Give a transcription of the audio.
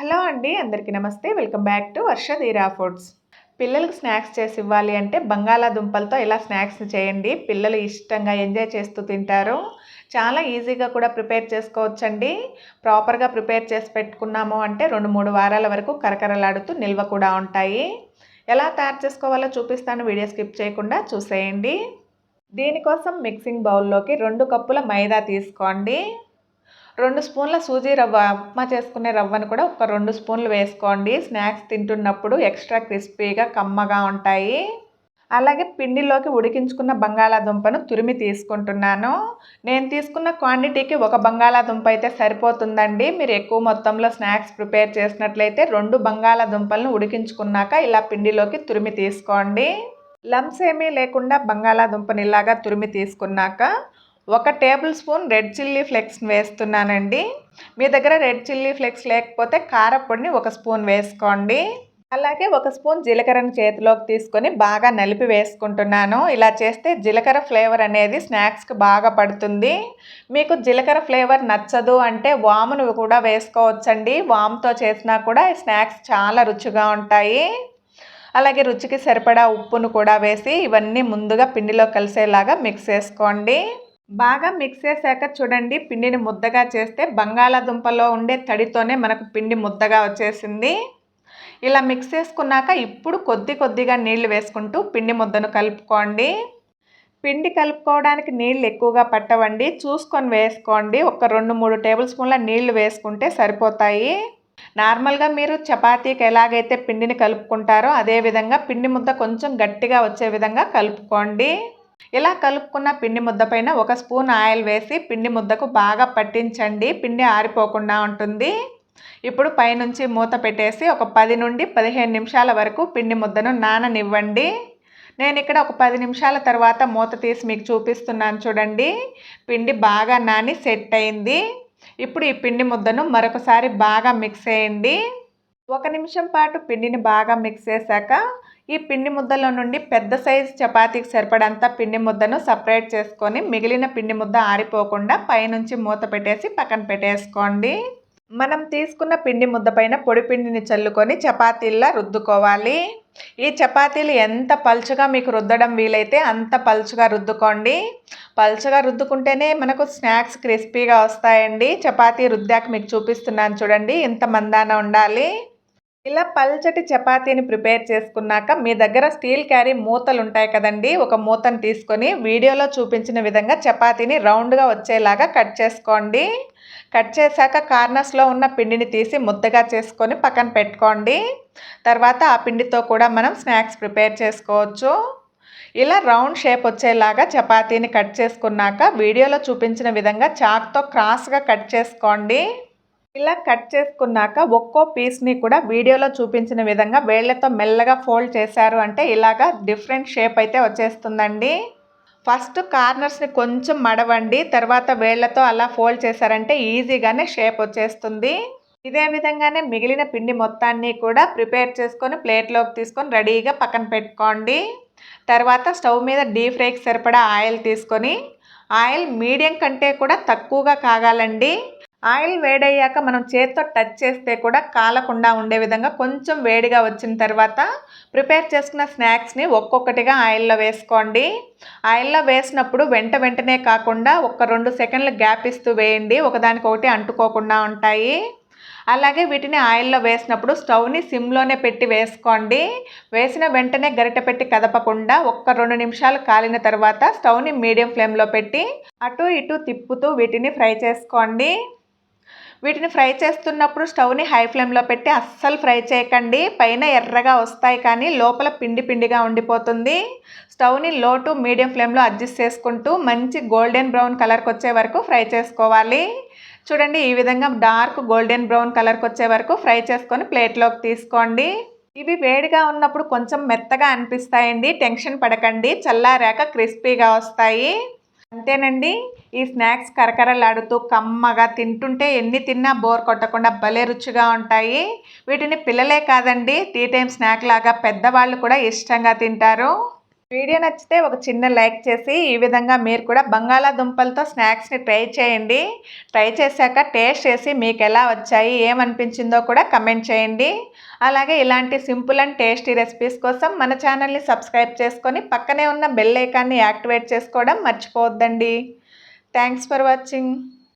Hello అండి అందరికీ నమస్తే. వెల్కమ్ బ్యాక్ టు వర్ష ధీరా ఫుడ్స్. పిల్లలకు స్నాక్స్ చేసి ఇవ్వాలి అంటే బంగాళాదుంపలతో ఇలా స్నాక్స్ చేయండి? పిల్లలు ఇష్టంగా ఎంజాయ్ చేస్తూ తింటారు. చాలా ఈజీగా కూడా ప్రిపేర్ చేసుకోవచ్చండి. ప్రాపర్గా ప్రిపేర్ చేసి పెట్టుకున్నాము అంటే రెండు మూడు వారాల వరకు కరకరలాడుతూ నిల్వ కూడా ఉంటాయి. ఎలా తయారు చేసుకోవాలో చూపిస్తాను. వీడియో స్కిప్ చేయకుండా చూసేయండి. దీనికోసం మిక్సింగ్ బౌల్లోకి రెండు కప్పుల మైదా తీసుకోండి. రెండు స్పూన్ల సూజీ రవ్వ ఉప్మా చేసుకునే రవ్వను కూడా ఒక రెండు స్పూన్లు వేసుకోండి. స్నాక్స్ తింటున్నప్పుడు ఎక్స్ట్రా క్రిస్పీగా కమ్మగా ఉంటాయి. అలాగే పిండిలోకి ఉడికించుకున్న బంగాళాదుంపను తురిమి తీసుకుంటున్నాను. నేను తీసుకున్న క్వాంటిటీకి ఒక బంగాళాదుంప అయితే సరిపోతుందండి. మీరు ఎక్కువ మొత్తంలో స్నాక్స్ ప్రిపేర్ చేసినట్లయితే రెండు బంగాళాదుంపలను ఉడికించుకున్నాక ఇలా పిండిలోకి తురిమి తీసుకోండి. లమ్స్ ఏమీ లేకుండా బంగాళాదుంపని ఇలాగా తురిమి తీసుకున్నాక ఒక tablespoon red chilli flakes వేస్తున్నానండి. మీ దగ్గర రెడ్ చిల్లీ ఫ్లెక్స్ లేకపోతే కారపొడిని ఒక స్పూన్ వేసుకోండి. అలాగే ఒక స్పూన్ జీలకర్రను చేతిలోకి తీసుకొని బాగా నలిపి వేసుకుంటున్నాను. ఇలా చేస్తే జీలకర్ర ఫ్లేవర్ అనేది స్నాక్స్కి బాగా పడుతుంది. మీకు జీలకర్ర ఫ్లేవర్ నచ్చదు అంటే వామును కూడా వేసుకోవచ్చండి. వాముతో చేసినా కూడా స్నాక్స్ చాలా రుచిగా ఉంటాయి. అలాగే రుచికి సరిపడా ఉప్పును కూడా వేసి ఇవన్నీ ముందుగా పిండిలో కలిసేలాగా మిక్స్ చేసుకోండి. బాగా మిక్స్ చేశాక చూడండి పిండిని ముద్దగా చేస్తే బంగాళాదుంపలో ఉండే తడితోనే మనకు పిండి ముద్దగా వచ్చేసింది. ఇలా మిక్స్ చేసుకున్నాక ఇప్పుడు కొద్ది కొద్దిగా నీళ్ళు వేసుకుంటూ పిండి ముద్దను కలుపుకోండి. పిండి కలుపుకోవడానికి నీళ్ళు ఎక్కువగా పట్టవండి. చూసుకొని వేసుకోండి. ఒక రెండు మూడు టేబుల్ స్పూన్ల నీళ్ళు వేసుకుంటే సరిపోతాయి. నార్మల్గా మీరు చపాతీకి ఎలాగైతే పిండిని కలుపుకుంటారో అదేవిధంగా పిండి ముద్ద కొంచెం గట్టిగా వచ్చే విధంగా కలుపుకోండి. ఇలా కలుపుకున్న పిండి ముద్ద పైన ఒక స్పూన్ ఆయిల్ వేసి పిండి ముద్దకు బాగా పట్టించండి. పిండి ఆరిపోకుండా ఉంటుంది. ఇప్పుడు పైనుంచి మూత పెట్టేసి ఒక పది నుండి పదిహేను నిమిషాల వరకు పిండి ముద్దను నాననివ్వండి. నేను ఇక్కడ ఒక పది నిమిషాల తర్వాత మూత తీసి మీకు చూపిస్తున్నాను చూడండి. పిండి బాగా నాని సెట్ అయింది. ఇప్పుడు ఈ పిండి ముద్దను మరొకసారి బాగా మిక్స్ చేయండి. ఒక నిమిషం పాటు పిండిని బాగా మిక్స్ చేశాక ఈ పిండి ముద్దలో నుండి పెద్ద సైజు చపాతీకి సరిపడంత పిండి ముద్దను సపరేట్ చేసుకొని మిగిలిన పిండి ముద్ద ఆరిపోకుండా పైనుంచి మూత పెట్టేసి పక్కన పెట్టేసుకోండి. మనం తీసుకున్న పిండి ముద్ద పైన పొడి పిండిని చల్లుకొని చపాతీల్లా రుద్దుకోవాలి. ఈ చపాతీలు ఎంత పలుచగా మీకు రుద్దడం వీలైతే అంత పలుచగా రుద్దుకోండి. పలుచగా రుద్దుకుంటేనే మనకు స్నాక్స్ క్రిస్పీగా వస్తాయండి. చపాతీ రుద్దాక మీకు చూపిస్తున్నాను చూడండి ఇంత మందాన ఉండాలి. ఇలా పల్చటి చపాతీని ప్రిపేర్ చేసుకున్నాక మీ దగ్గర స్టీల్ క్యారీ మూతలు ఉంటాయి కదండి ఒక మూతను తీసుకొని వీడియోలో చూపించిన విధంగా చపాతీని రౌండ్గా వచ్చేలాగా కట్ చేసుకోండి. కట్ చేశాక కార్నర్స్లో ఉన్న పిండిని తీసి ముద్దగా చేసుకొని పక్కన పెట్టుకోండి. తర్వాత ఆ పిండితో కూడా మనం స్నాక్స్ ప్రిపేర్ చేసుకోవచ్చు. ఇలా రౌండ్ షేప్ వచ్చేలాగా చపాతీని కట్ చేసుకున్నాక వీడియోలో చూపించిన విధంగా చాక్తో క్రాస్గా కట్ చేసుకోండి. ఇలా కట్ చేసుకున్నాక ఒక్కో పీస్ని కూడా వీడియోలో చూపించిన విధంగా వేళ్ళతో మెల్లగా ఫోల్డ్ చేశారు అంటే ఇలాగా డిఫరెంట్ షేప్ అయితే వచ్చేస్తుందండి. ఫస్ట్ కార్నర్స్ని కొంచెం మడవండి తర్వాత వేళ్ళతో అలా ఫోల్డ్ చేశారంటే ఈజీగానే షేప్ వచ్చేస్తుంది. ఇదే విధంగానే మిగిలిన పిండి మొత్తాన్ని కూడా ప్రిపేర్ చేసుకొని ప్లేట్లోకి తీసుకొని రెడీగా పక్కన పెట్టుకోండి. తర్వాత స్టవ్ మీద డీప్ ఫ్రైకి సరిపడా ఆయిల్ తీసుకొని ఆయిల్ మీడియం కంటే కూడా తక్కువగా కాగాలండి. ఆయిల్ వేడయ్యాక మనం చేత్తో టచ్ చేస్తే కూడా కాలకుండా ఉండే విధంగా కొంచెం వేడిగా వచ్చిన తర్వాత ప్రిపేర్ చేసుకున్న స్నాక్స్ని ఒక్కొక్కటిగా ఆయిల్లో వేసుకోండి. ఆయిల్లో వేసినప్పుడు వెంట వెంటనే కాకుండా ఒక రెండు సెకండ్లు గ్యాప్ ఇస్తూ వేయండి. ఒకదానికొకటి అంటుకోకుండా ఉంటాయి. అలాగే వీటిని ఆయిల్లో వేసినప్పుడు స్టవ్ని సిమ్లోనే పెట్టి వేసుకోండి. వేసిన వెంటనే గరిట పెట్టి కదపకుండా ఒక్క రెండు నిమిషాలు కాలిన తర్వాత స్టవ్ని మీడియం ఫ్లేమ్లో పెట్టి అటు ఇటు తిప్పుతూ వీటిని ఫ్రై చేసుకోండి. వీటిని ఫ్రై చేస్తున్నప్పుడు స్టవ్ని హై ఫ్లేమ్లో పెట్టి అస్సలు ఫ్రై చేయకండి. పైన ఎర్రగా వస్తాయి కానీ లోపల పిండి పిండిగా ఉండిపోతుంది. స్టవ్ని లో టు మీడియం ఫ్లేమ్లో అడ్జస్ట్ చేసుకుంటూ మంచి గోల్డెన్ బ్రౌన్ కలర్కి వచ్చే వరకు ఫ్రై చేసుకోవాలి. చూడండి ఈ విధంగా డార్క్ గోల్డెన్ బ్రౌన్ కలర్కి వచ్చే వరకు ఫ్రై చేసుకొని ప్లేట్లోకి తీసుకోండి. ఇవి వేడిగా ఉన్నప్పుడు కొంచెం మెత్తగా అనిపిస్తాయండి. టెన్షన్ పడకండి. చల్లారాక క్రిస్పీగా వస్తాయి. అంతేనండి. ఈ స్నాక్స్ కరకరలాడుతూ కమ్మగా తింటుంటే ఎన్ని తిన్నా బోర్ కొట్టకుండా భలే రుచిగా ఉంటాయి. వీటిని పిల్లలే కాదండి. టీ టైం స్నాక్ లాగా పెద్దవాళ్ళు కూడా ఇష్టంగా తింటారు. వీడియో నచ్చితే ఒక చిన్న లైక్ చేసి ఈ విధంగా మీరు కూడా బంగాళాదుంపలతో స్నాక్స్ని ట్రై చేయండి. ట్రై చేశాక టేస్ట్ చేసి మీకు ఎలా వచ్చాయి ఏమనిపించిందో కూడా కమెంట్ చేయండి. అలాగే ఇలాంటి సింపుల్ అండ్ టేస్టీ రెసిపీస్ కోసం మన ఛానల్ని సబ్స్క్రైబ్ చేసుకొని పక్కనే ఉన్న బెల్ ఐకాన్ని యాక్టివేట్ చేసుకోవడం మర్చిపోవద్దండి. Thanks for watching.